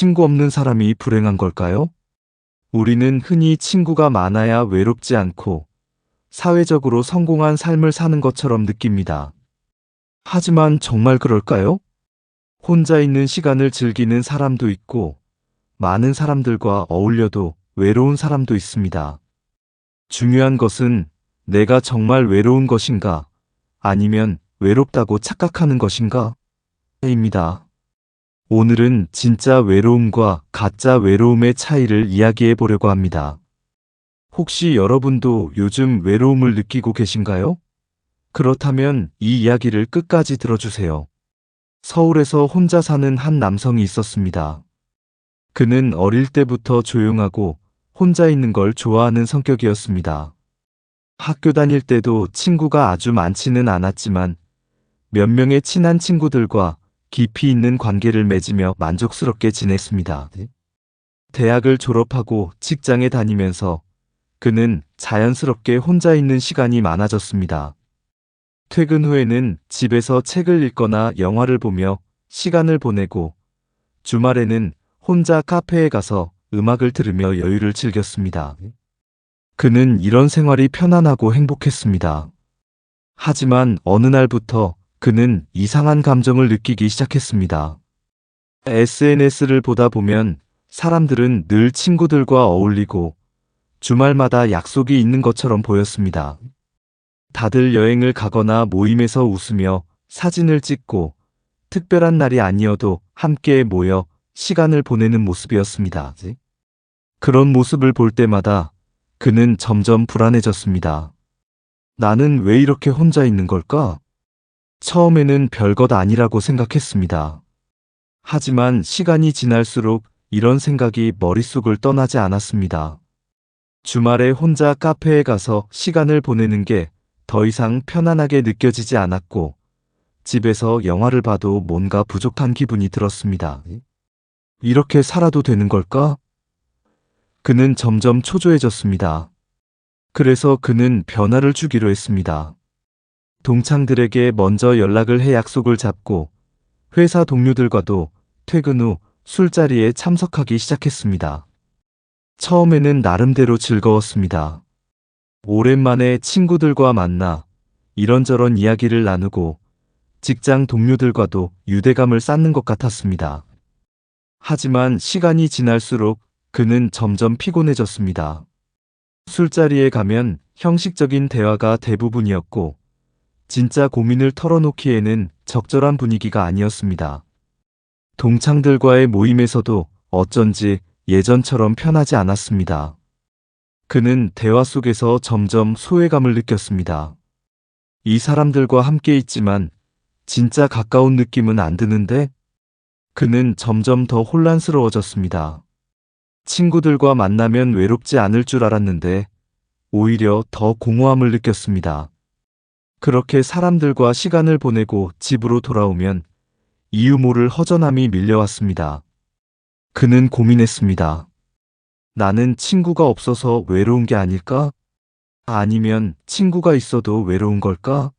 친구 없는 사람이 불행한 걸까요? 우리는 흔히 친구가 많아야 외롭지 않고 사회적으로 성공한 삶을 사는 것처럼 느낍니다. 하지만 정말 그럴까요? 혼자 있는 시간을 즐기는 사람도 있고 많은 사람들과 어울려도 외로운 사람도 있습니다. 중요한 것은 내가 정말 외로운 것인가 아니면 외롭다고 착각하는 것인가? 입니다. 오늘은 진짜 외로움과 가짜 외로움의 차이를 이야기해 보려고 합니다. 혹시 여러분도 요즘 외로움을 느끼고 계신가요? 그렇다면 이 이야기를 끝까지 들어주세요. 서울에서 혼자 사는 한 남성이 있었습니다. 그는 어릴 때부터 조용하고 혼자 있는 걸 좋아하는 성격이었습니다. 학교 다닐 때도 친구가 아주 많지는 않았지만 몇 명의 친한 친구들과 깊이 있는 관계를 맺으며 만족스럽게 지냈습니다. 대학을 졸업하고 직장에 다니면서 그는 자연스럽게 혼자 있는 시간이 많아졌습니다. 퇴근 후에는 집에서 책을 읽거나 영화를 보며 시간을 보내고 주말에는 혼자 카페에 가서 음악을 들으며 여유를 즐겼습니다. 그는 이런 생활이 편안하고 행복했습니다. 하지만 어느 날부터 그는 이상한 감정을 느끼기 시작했습니다. SNS를 보다 보면 사람들은 늘 친구들과 어울리고 주말마다 약속이 있는 것처럼 보였습니다. 다들 여행을 가거나 모임에서 웃으며 사진을 찍고 특별한 날이 아니어도 함께 모여 시간을 보내는 모습이었습니다. 그런 모습을 볼 때마다 그는 점점 불안해졌습니다. 나는 왜 이렇게 혼자 있는 걸까? 처음에는 별것 아니라고 생각했습니다. 하지만 시간이 지날수록 이런 생각이 머릿속을 떠나지 않았습니다. 주말에 혼자 카페에 가서 시간을 보내는 게 더 이상 편안하게 느껴지지 않았고, 집에서 영화를 봐도 뭔가 부족한 기분이 들었습니다. 이렇게 살아도 되는 걸까? 그는 점점 초조해졌습니다. 그래서 그는 변화를 주기로 했습니다. 동창들에게 먼저 연락을 해 약속을 잡고 회사 동료들과도 퇴근 후 술자리에 참석하기 시작했습니다. 처음에는 나름대로 즐거웠습니다. 오랜만에 친구들과 만나 이런저런 이야기를 나누고 직장 동료들과도 유대감을 쌓는 것 같았습니다. 하지만 시간이 지날수록 그는 점점 피곤해졌습니다. 술자리에 가면 형식적인 대화가 대부분이었고 진짜 고민을 털어놓기에는 적절한 분위기가 아니었습니다. 동창들과의 모임에서도 어쩐지 예전처럼 편하지 않았습니다. 그는 대화 속에서 점점 소외감을 느꼈습니다. 이 사람들과 함께 있지만 진짜 가까운 느낌은 안 드는데 그는 점점 더 혼란스러워졌습니다. 친구들과 만나면 외롭지 않을 줄 알았는데 오히려 더 공허함을 느꼈습니다. 그렇게 사람들과 시간을 보내고 집으로 돌아오면 이유 모를 허전함이 밀려왔습니다. 그는 고민했습니다. 나는 친구가 없어서 외로운 게 아닐까? 아니면 친구가 있어도 외로운 걸까?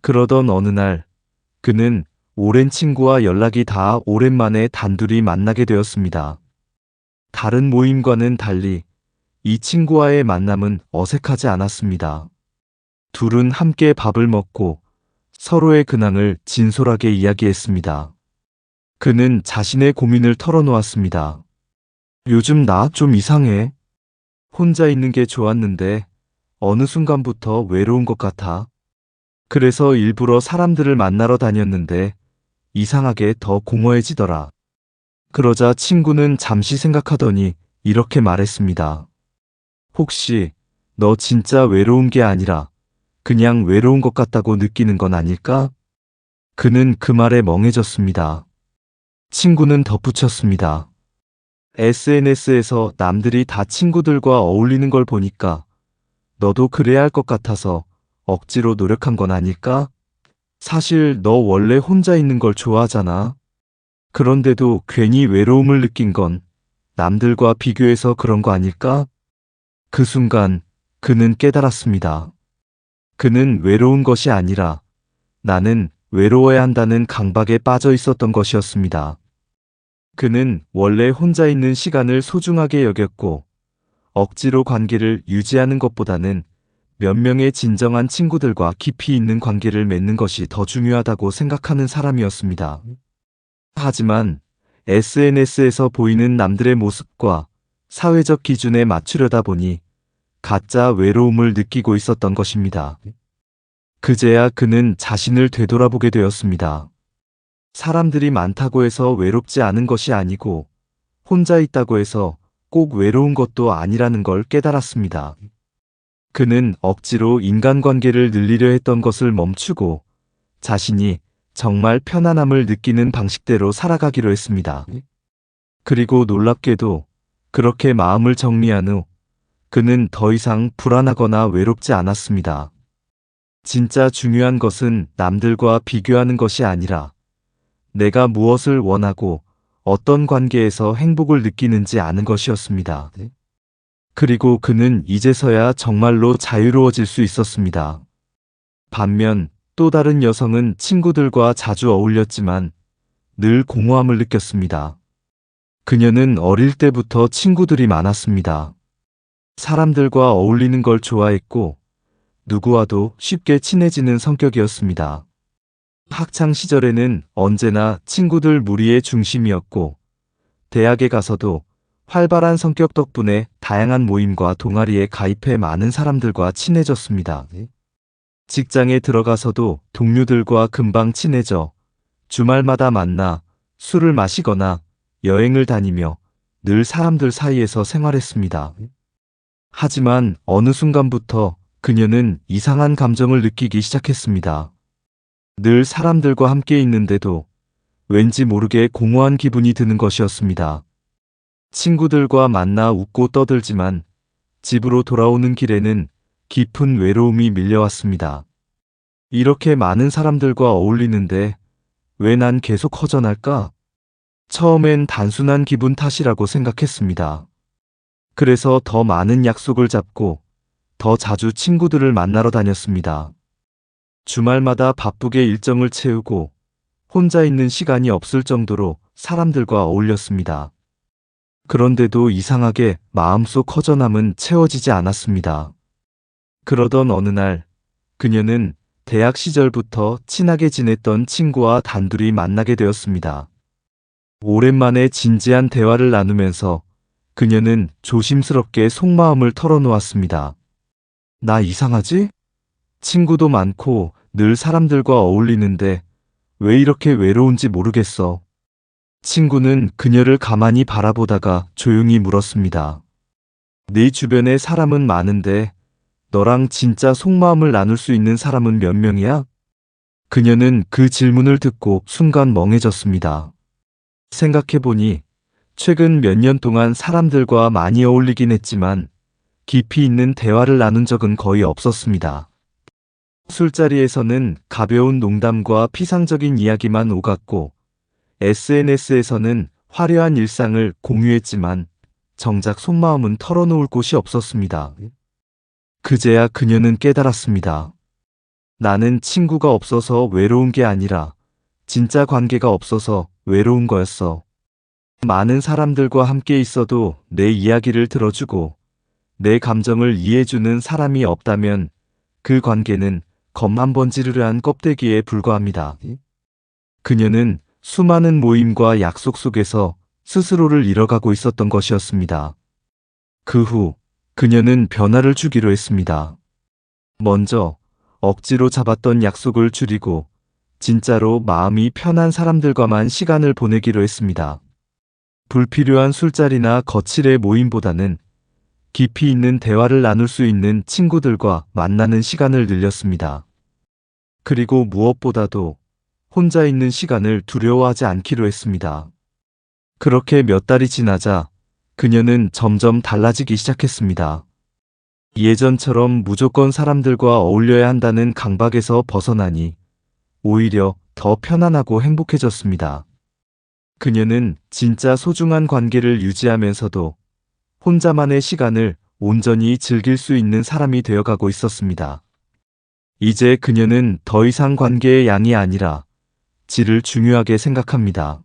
그러던 어느 날, 그는 오랜 친구와 연락이 다 오랜만에 단둘이 만나게 되었습니다. 다른 모임과는 달리 이 친구와의 만남은 어색하지 않았습니다. 둘은 함께 밥을 먹고 서로의 근황을 진솔하게 이야기했습니다. 그는 자신의 고민을 털어놓았습니다. 요즘 나 좀 이상해. 혼자 있는 게 좋았는데 어느 순간부터 외로운 것 같아. 그래서 일부러 사람들을 만나러 다녔는데 이상하게 더 공허해지더라. 그러자 친구는 잠시 생각하더니 이렇게 말했습니다. 혹시 너 진짜 외로운 게 아니라 그냥 외로운 것 같다고 느끼는 건 아닐까? 그는 그 말에 멍해졌습니다. 친구는 덧붙였습니다. SNS에서 남들이 다 친구들과 어울리는 걸 보니까 너도 그래야 할 것 같아서 억지로 노력한 건 아닐까? 사실 너 원래 혼자 있는 걸 좋아하잖아. 그런데도 괜히 외로움을 느낀 건 남들과 비교해서 그런 거 아닐까? 그 순간 그는 깨달았습니다. 그는 외로운 것이 아니라 나는 외로워야 한다는 강박에 빠져 있었던 것이었습니다. 그는 원래 혼자 있는 시간을 소중하게 여겼고, 억지로 관계를 유지하는 것보다는 몇 명의 진정한 친구들과 깊이 있는 관계를 맺는 것이 더 중요하다고 생각하는 사람이었습니다. 하지만 SNS에서 보이는 남들의 모습과 사회적 기준에 맞추려다 보니 가짜 외로움을 느끼고 있었던 것입니다. 그제야 그는 자신을 되돌아보게 되었습니다. 사람들이 많다고 해서 외롭지 않은 것이 아니고 혼자 있다고 해서 꼭 외로운 것도 아니라는 걸 깨달았습니다. 그는 억지로 인간관계를 늘리려 했던 것을 멈추고 자신이 정말 편안함을 느끼는 방식대로 살아가기로 했습니다. 그리고 놀랍게도 그렇게 마음을 정리한 후 그는 더 이상 불안하거나 외롭지 않았습니다. 진짜 중요한 것은 남들과 비교하는 것이 아니라 내가 무엇을 원하고 어떤 관계에서 행복을 느끼는지 아는 것이었습니다. 그리고 그는 이제서야 정말로 자유로워질 수 있었습니다. 반면 또 다른 여성은 친구들과 자주 어울렸지만 늘 공허함을 느꼈습니다. 그녀는 어릴 때부터 친구들이 많았습니다. 사람들과 어울리는 걸 좋아했고 누구와도 쉽게 친해지는 성격이었습니다. 학창 시절에는 언제나 친구들 무리의 중심이었고 대학에 가서도 활발한 성격 덕분에 다양한 모임과 동아리에 가입해 많은 사람들과 친해졌습니다. 직장에 들어가서도 동료들과 금방 친해져 주말마다 만나 술을 마시거나 여행을 다니며 늘 사람들 사이에서 생활했습니다. 하지만 어느 순간부터 그녀는 이상한 감정을 느끼기 시작했습니다. 늘 사람들과 함께 있는데도 왠지 모르게 공허한 기분이 드는 것이었습니다. 친구들과 만나 웃고 떠들지만 집으로 돌아오는 길에는 깊은 외로움이 밀려왔습니다. 이렇게 많은 사람들과 어울리는데 왜 난 계속 허전할까? 처음엔 단순한 기분 탓이라고 생각했습니다. 그래서 더 많은 약속을 잡고 더 자주 친구들을 만나러 다녔습니다. 주말마다 바쁘게 일정을 채우고 혼자 있는 시간이 없을 정도로 사람들과 어울렸습니다. 그런데도 이상하게 마음속 허전함은 채워지지 않았습니다. 그러던 어느 날 그녀는 대학 시절부터 친하게 지냈던 친구와 단둘이 만나게 되었습니다. 오랜만에 진지한 대화를 나누면서 그녀는 조심스럽게 속마음을 털어놓았습니다. 나 이상하지? 친구도 많고 늘 사람들과 어울리는데 왜 이렇게 외로운지 모르겠어. 친구는 그녀를 가만히 바라보다가 조용히 물었습니다. 네 주변에 사람은 많은데 너랑 진짜 속마음을 나눌 수 있는 사람은 몇 명이야? 그녀는 그 질문을 듣고 순간 멍해졌습니다. 생각해보니 최근 몇 년 동안 사람들과 많이 어울리긴 했지만 깊이 있는 대화를 나눈 적은 거의 없었습니다. 술자리에서는 가벼운 농담과 피상적인 이야기만 오갔고 SNS에서는 화려한 일상을 공유했지만 정작 속마음은 털어놓을 곳이 없었습니다. 그제야 그녀는 깨달았습니다. 나는 친구가 없어서 외로운 게 아니라 진짜 관계가 없어서 외로운 거였어. 많은 사람들과 함께 있어도 내 이야기를 들어주고 내 감정을 이해해주는 사람이 없다면 그 관계는 겁만 번지르르한 껍데기에 불과합니다. 그녀는 수많은 모임과 약속 속에서 스스로를 잃어가고 있었던 것이었습니다. 그 후 그녀는 변화를 주기로 했습니다. 먼저 억지로 잡았던 약속을 줄이고 진짜로 마음이 편한 사람들과만 시간을 보내기로 했습니다. 불필요한 술자리나 거칠의 모임보다는 깊이 있는 대화를 나눌 수 있는 친구들과 만나는 시간을 늘렸습니다. 그리고 무엇보다도 혼자 있는 시간을 두려워하지 않기로 했습니다. 그렇게 몇 달이 지나자 그녀는 점점 달라지기 시작했습니다. 예전처럼 무조건 사람들과 어울려야 한다는 강박에서 벗어나니 오히려 더 편안하고 행복해졌습니다. 그녀는 진짜 소중한 관계를 유지하면서도 혼자만의 시간을 온전히 즐길 수 있는 사람이 되어가고 있었습니다. 이제 그녀는 더 이상 관계의 양이 아니라 질을 중요하게 생각합니다.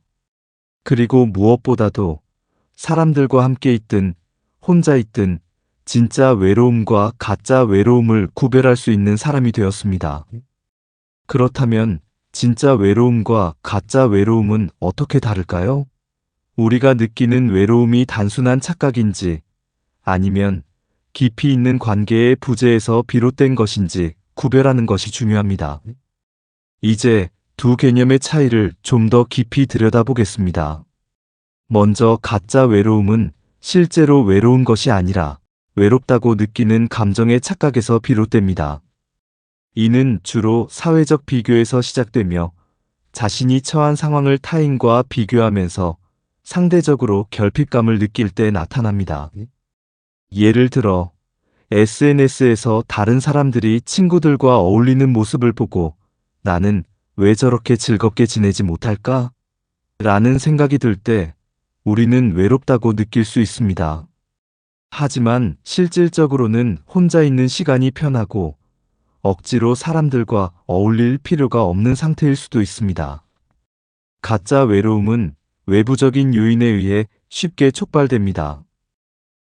그리고 무엇보다도 사람들과 함께 있든 혼자 있든 진짜 외로움과 가짜 외로움을 구별할 수 있는 사람이 되었습니다. 그렇다면 진짜 외로움과 가짜 외로움은 어떻게 다를까요? 우리가 느끼는 외로움이 단순한 착각인지 아니면 깊이 있는 관계의 부재에서 비롯된 것인지 구별하는 것이 중요합니다. 이제 두 개념의 차이를 좀 더 깊이 들여다보겠습니다. 먼저 가짜 외로움은 실제로 외로운 것이 아니라 외롭다고 느끼는 감정의 착각에서 비롯됩니다. 이는 주로 사회적 비교에서 시작되며 자신이 처한 상황을 타인과 비교하면서 상대적으로 결핍감을 느낄 때 나타납니다. 예를 들어 SNS에서 다른 사람들이 친구들과 어울리는 모습을 보고 나는 왜 저렇게 즐겁게 지내지 못할까? 라는 생각이 들 때 우리는 외롭다고 느낄 수 있습니다. 하지만 실질적으로는 혼자 있는 시간이 편하고 억지로 사람들과 어울릴 필요가 없는 상태일 수도 있습니다. 가짜 외로움은 외부적인 요인에 의해 쉽게 촉발됩니다.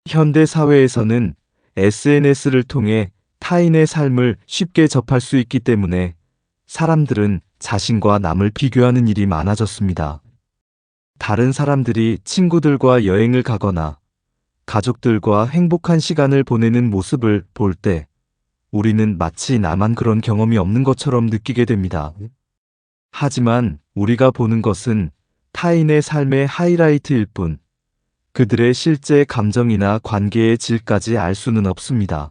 현대 사회에서는 SNS를 통해 타인의 삶을 쉽게 접할 수 있기 때문에 사람들은 자신과 남을 비교하는 일이 많아졌습니다. 다른 사람들이 친구들과 여행을 가거나 가족들과 행복한 시간을 보내는 모습을 볼 때 우리는 마치 나만 그런 경험이 없는 것처럼 느끼게 됩니다. 하지만 우리가 보는 것은 타인의 삶의 하이라이트일 뿐 그들의 실제 감정이나 관계의 질까지 알 수는 없습니다.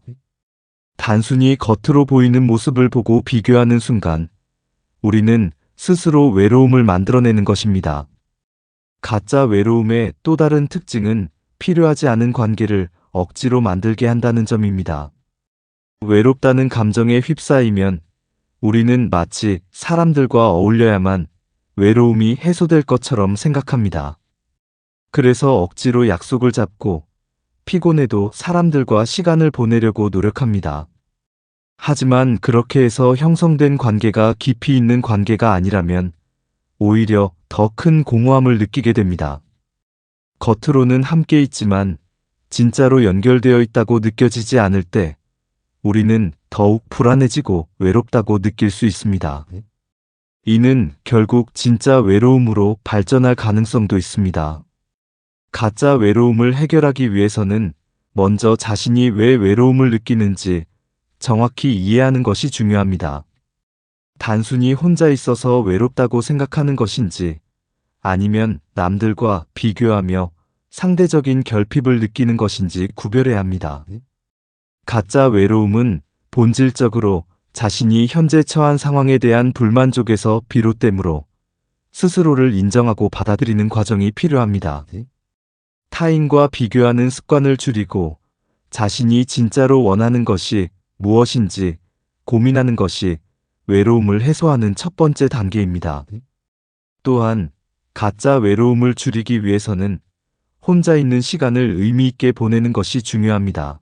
단순히 겉으로 보이는 모습을 보고 비교하는 순간 우리는 스스로 외로움을 만들어내는 것입니다. 가짜 외로움의 또 다른 특징은 필요하지 않은 관계를 억지로 만들게 한다는 점입니다. 외롭다는 감정에 휩싸이면 우리는 마치 사람들과 어울려야만 외로움이 해소될 것처럼 생각합니다. 그래서 억지로 약속을 잡고 피곤해도 사람들과 시간을 보내려고 노력합니다. 하지만 그렇게 해서 형성된 관계가 깊이 있는 관계가 아니라면 오히려 더 큰 공허함을 느끼게 됩니다. 겉으로는 함께 있지만 진짜로 연결되어 있다고 느껴지지 않을 때 우리는 더욱 불안해지고 외롭다고 느낄 수 있습니다. 이는 결국 진짜 외로움으로 발전할 가능성도 있습니다. 가짜 외로움을 해결하기 위해서는 먼저 자신이 왜 외로움을 느끼는지 정확히 이해하는 것이 중요합니다. 단순히 혼자 있어서 외롭다고 생각하는 것인지 아니면 남들과 비교하며 상대적인 결핍을 느끼는 것인지 구별해야 합니다. 가짜 외로움은 본질적으로 자신이 현재 처한 상황에 대한 불만족에서 비롯되므로 스스로를 인정하고 받아들이는 과정이 필요합니다. 타인과 비교하는 습관을 줄이고 자신이 진짜로 원하는 것이 무엇인지 고민하는 것이 외로움을 해소하는 첫 번째 단계입니다. 또한 가짜 외로움을 줄이기 위해서는 혼자 있는 시간을 의미 있게 보내는 것이 중요합니다.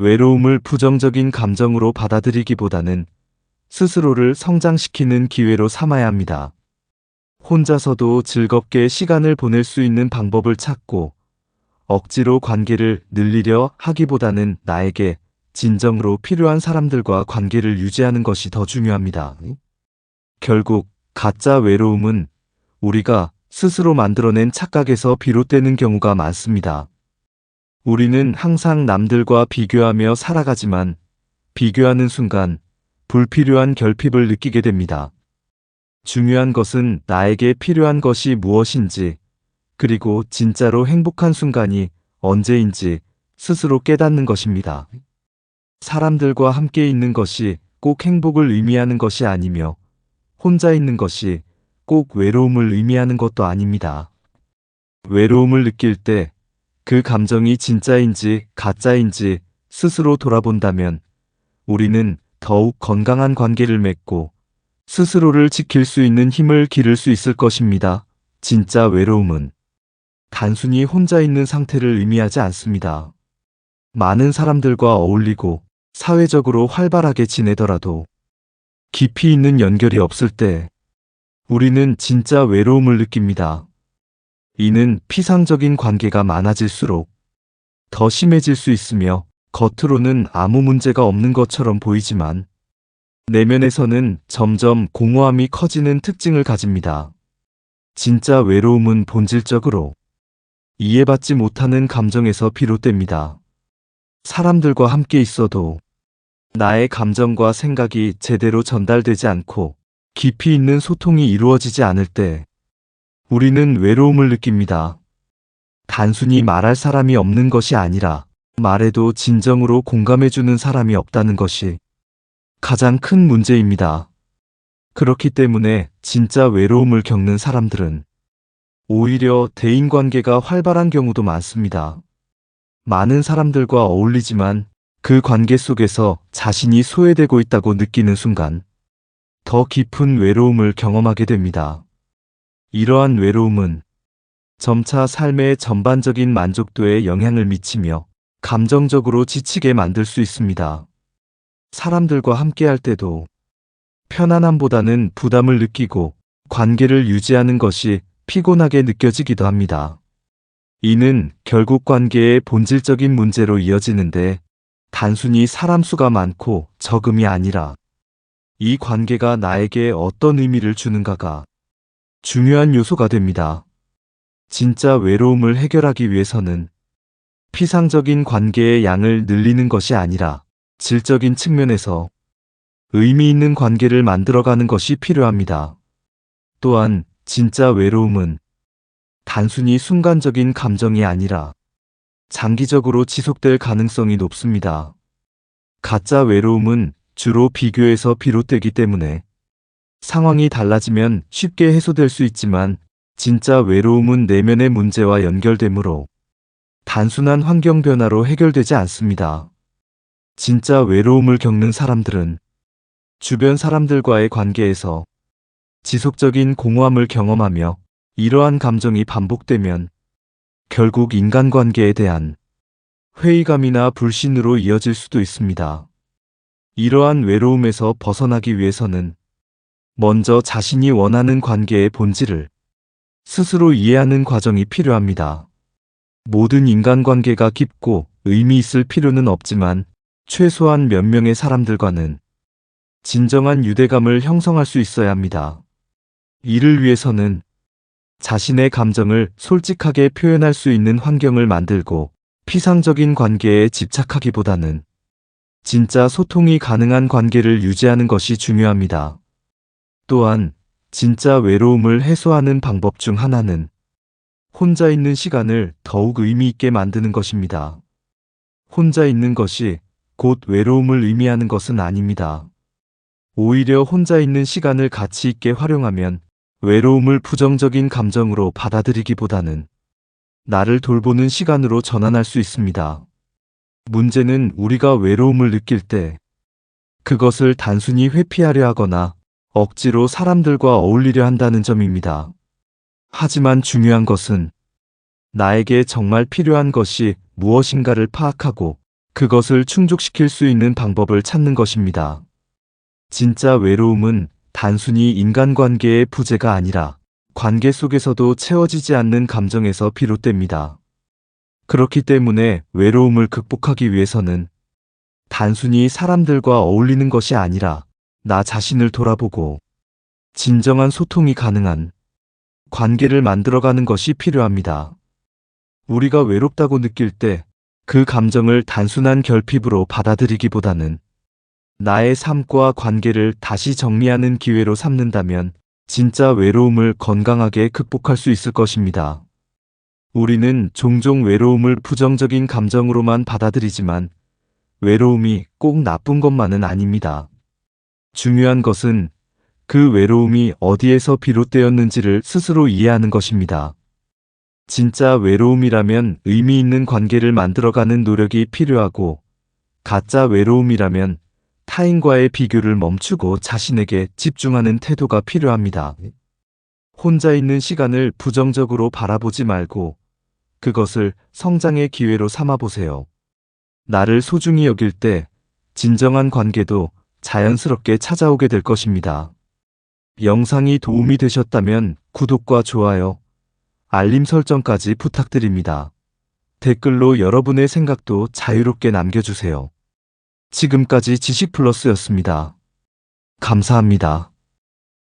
외로움을 부정적인 감정으로 받아들이기보다는 스스로를 성장시키는 기회로 삼아야 합니다. 혼자서도 즐겁게 시간을 보낼 수 있는 방법을 찾고 억지로 관계를 늘리려 하기보다는 나에게 진정으로 필요한 사람들과 관계를 유지하는 것이 더 중요합니다. 결국 가짜 외로움은 우리가 스스로 만들어낸 착각에서 비롯되는 경우가 많습니다. 우리는 항상 남들과 비교하며 살아가지만 비교하는 순간 불필요한 결핍을 느끼게 됩니다. 중요한 것은 나에게 필요한 것이 무엇인지 그리고 진짜로 행복한 순간이 언제인지 스스로 깨닫는 것입니다. 사람들과 함께 있는 것이 꼭 행복을 의미하는 것이 아니며 혼자 있는 것이 꼭 외로움을 의미하는 것도 아닙니다. 외로움을 느낄 때 그 감정이 진짜인지 가짜인지 스스로 돌아본다면 우리는 더욱 건강한 관계를 맺고 스스로를 지킬 수 있는 힘을 기를 수 있을 것입니다. 진짜 외로움은 단순히 혼자 있는 상태를 의미하지 않습니다. 많은 사람들과 어울리고 사회적으로 활발하게 지내더라도 깊이 있는 연결이 없을 때 우리는 진짜 외로움을 느낍니다. 이는 피상적인 관계가 많아질수록 더 심해질 수 있으며 겉으로는 아무 문제가 없는 것처럼 보이지만 내면에서는 점점 공허함이 커지는 특징을 가집니다. 진짜 외로움은 본질적으로 이해받지 못하는 감정에서 비롯됩니다. 사람들과 함께 있어도 나의 감정과 생각이 제대로 전달되지 않고 깊이 있는 소통이 이루어지지 않을 때 우리는 외로움을 느낍니다. 단순히 말할 사람이 없는 것이 아니라 말해도 진정으로 공감해주는 사람이 없다는 것이 가장 큰 문제입니다. 그렇기 때문에 진짜 외로움을 겪는 사람들은 오히려 대인관계가 활발한 경우도 많습니다. 많은 사람들과 어울리지만 그 관계 속에서 자신이 소외되고 있다고 느끼는 순간 더 깊은 외로움을 경험하게 됩니다. 이러한 외로움은 점차 삶의 전반적인 만족도에 영향을 미치며 감정적으로 지치게 만들 수 있습니다. 사람들과 함께할 때도 편안함보다는 부담을 느끼고 관계를 유지하는 것이 피곤하게 느껴지기도 합니다. 이는 결국 관계의 본질적인 문제로 이어지는데 단순히 사람 수가 많고 적음이 아니라 이 관계가 나에게 어떤 의미를 주는가가 중요한 요소가 됩니다. 진짜 외로움을 해결하기 위해서는 피상적인 관계의 양을 늘리는 것이 아니라 질적인 측면에서 의미 있는 관계를 만들어가는 것이 필요합니다. 또한 진짜 외로움은 단순히 순간적인 감정이 아니라 장기적으로 지속될 가능성이 높습니다. 가짜 외로움은 주로 비교에서 비롯되기 때문에 상황이 달라지면 쉽게 해소될 수 있지만 진짜 외로움은 내면의 문제와 연결되므로 단순한 환경 변화로 해결되지 않습니다. 진짜 외로움을 겪는 사람들은 주변 사람들과의 관계에서 지속적인 공허함을 경험하며 이러한 감정이 반복되면 결국 인간관계에 대한 회의감이나 불신으로 이어질 수도 있습니다. 이러한 외로움에서 벗어나기 위해서는 먼저 자신이 원하는 관계의 본질을 스스로 이해하는 과정이 필요합니다. 모든 인간관계가 깊고 의미 있을 필요는 없지만 최소한 몇 명의 사람들과는 진정한 유대감을 형성할 수 있어야 합니다. 이를 위해서는 자신의 감정을 솔직하게 표현할 수 있는 환경을 만들고 피상적인 관계에 집착하기보다는 진짜 소통이 가능한 관계를 유지하는 것이 중요합니다. 또한 진짜 외로움을 해소하는 방법 중 하나는 혼자 있는 시간을 더욱 의미 있게 만드는 것입니다. 혼자 있는 것이 곧 외로움을 의미하는 것은 아닙니다. 오히려 혼자 있는 시간을 가치 있게 활용하면 외로움을 부정적인 감정으로 받아들이기보다는 나를 돌보는 시간으로 전환할 수 있습니다. 문제는 우리가 외로움을 느낄 때 그것을 단순히 회피하려 하거나 억지로 사람들과 어울리려 한다는 점입니다. 하지만 중요한 것은 나에게 정말 필요한 것이 무엇인가를 파악하고 그것을 충족시킬 수 있는 방법을 찾는 것입니다. 진짜 외로움은 단순히 인간관계의 부재가 아니라 관계 속에서도 채워지지 않는 감정에서 비롯됩니다. 그렇기 때문에 외로움을 극복하기 위해서는 단순히 사람들과 어울리는 것이 아니라 나 자신을 돌아보고 진정한 소통이 가능한 관계를 만들어가는 것이 필요합니다. 우리가 외롭다고 느낄 때 그 감정을 단순한 결핍으로 받아들이기보다는 나의 삶과 관계를 다시 정리하는 기회로 삼는다면 진짜 외로움을 건강하게 극복할 수 있을 것입니다. 우리는 종종 외로움을 부정적인 감정으로만 받아들이지만 외로움이 꼭 나쁜 것만은 아닙니다. 중요한 것은 그 외로움이 어디에서 비롯되었는지를 스스로 이해하는 것입니다. 진짜 외로움이라면 의미 있는 관계를 만들어가는 노력이 필요하고 가짜 외로움이라면 타인과의 비교를 멈추고 자신에게 집중하는 태도가 필요합니다. 혼자 있는 시간을 부정적으로 바라보지 말고 그것을 성장의 기회로 삼아보세요. 나를 소중히 여길 때 진정한 관계도 자연스럽게 찾아오게 될 것입니다. 영상이 도움이 되셨다면 구독과 좋아요, 알림 설정까지 부탁드립니다. 댓글로 여러분의 생각도 자유롭게 남겨주세요. 지금까지 지식 플러스였습니다. 감사합니다.